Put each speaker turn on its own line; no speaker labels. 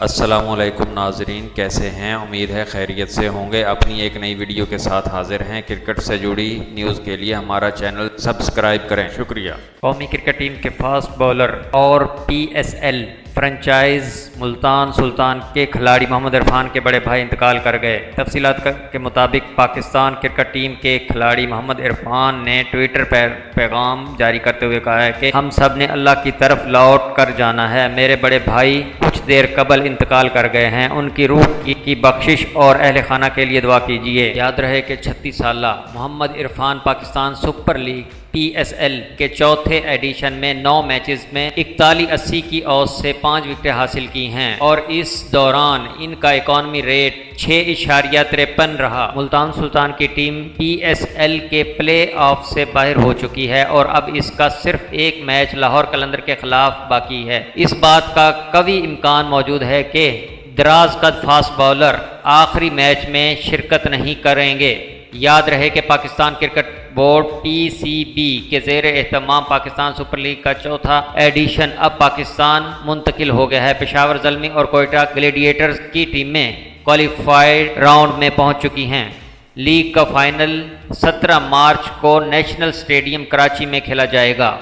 السلام علیکم ناظرین، کیسے ہیں؟ امید ہے خیریت سے ہوں گے۔ اپنی ایک نئی ویڈیو کے ساتھ حاضر ہیں کرکٹ سے جڑی نیوز کے لیے ہمارا چینل سبسکرائب کریں۔ شکریہ۔
قومی کرکٹ ٹیم کے فاسٹ بولر اور P S L franchise Multan Sultan کے کھلاڑی محمد عرفان کے بڑے بھائی انتقال کر گئے۔ تفصیلات کے مطابق پاکستان کرکٹ ٹیم کے کھلاڑی محمد عرفان نے ٹویٹر پر پیغام جاری کرتے ہوئے کہا ہے کہ ہم سب نے اللہ کی طرف لوٹ کر جانا ہے، میرے بڑے بھائی دیر قبل انتقال کر گئے ہیں۔ ان کی روح کی بخشش اور اہل خانہ کے لیے دعا کیجیے یاد رہے کہ چھتیس سالہ Muhammad Irfan Pakistan super league P S L کے چوتھے ایڈیشن میں نو میچز میں اکتالیس اسی کی اوس سے پانچ وکٹیں حاصل کی ہیں اور اس دوران ان کا اکانومی ریٹ چھ اشاریہ تریپن رہا۔ ملتان سلطان کی ٹیم پی ایس ایل کے پلے آف سے باہر ہو چکی ہے اور اب اس کا صرف ایک میچ لاہور کلندر کے خلاف باقی ہے۔ اس بات کا قوی امکان موجود ہے کہ دراز قد فاسٹ بالر آخری میچ میں شرکت نہیں کریں گے۔ یاد رہے کہ Pakistan cricket board P C B کے زیر اہتمام پاکستان سپر لیگ کا چوتھا ایڈیشن اب پاکستان منتقل ہو گیا ہے۔ پشاور زلمی اور کوئٹہ گلیڈیٹرز کی ٹیمیں کوالیفائڈ راؤنڈ میں پہنچ چکی ہیں۔ لیگ کا فائنل سترہ مارچ کو نیشنل سٹیڈیم کراچی میں کھیلا جائے گا۔